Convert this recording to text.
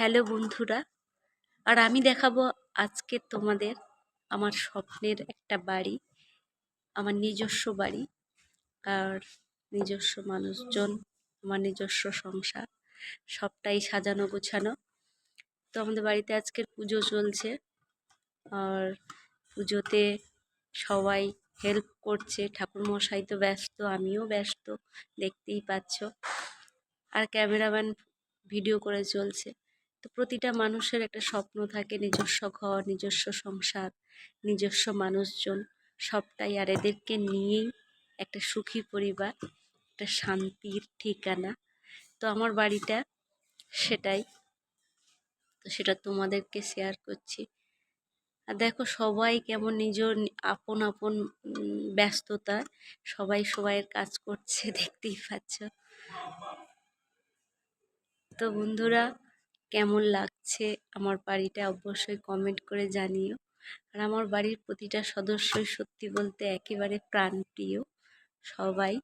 Hello বন্ধুরা, আর আমি দেখাবো আজকে তোমাদের আমার স্বপ্নের একটা বাড়ি, আমার নিজস্ব বাড়ি, আর নিজস্ব মানুষজন, আমার নিজস্ব সংসার, সবটাই সাজানো গোছানো। তো আমাদের বাড়িতে আজকের পুজো চলছে, আর পুজোতে সবাই হেল্প করছে। ঠাকুরমশাই তো ব্যস্ত, আমিও ব্যস্ত, দেখতেই পাচ্ছ। আর ক্যামেরাম্যান ভিডিও করে চলছে। তো প্রতিটা মানুষের একটা স্বপ্ন থাকে, নিজস্ব ঘর, নিজস্ব সংসার, নিজস্ব মানুষজন। সবটাই আর এদেরকে নিয়েই একটা সুখী পরিবার, একটা শান্তির ঠিকানা। তো আমার বাড়িটা সেটাই। তো সেটা তোমাদেরকে শেয়ার করছি। আর দেখো সবাই কেমন নিজ আপন আপন ব্যস্ততা। সবাই সবাইয়ের কাজ করছে, দেখতেই পাচ্ছ। তো বন্ধুরা কেমন লাগছে আমার বাড়িটা অবশ্যই কমেন্ট করে জানিও। আর আমার বাড়ির প্রতিটা সদস্যই সত্যি বলতে একেবারে প্রাণপ্রিয়, সবাই।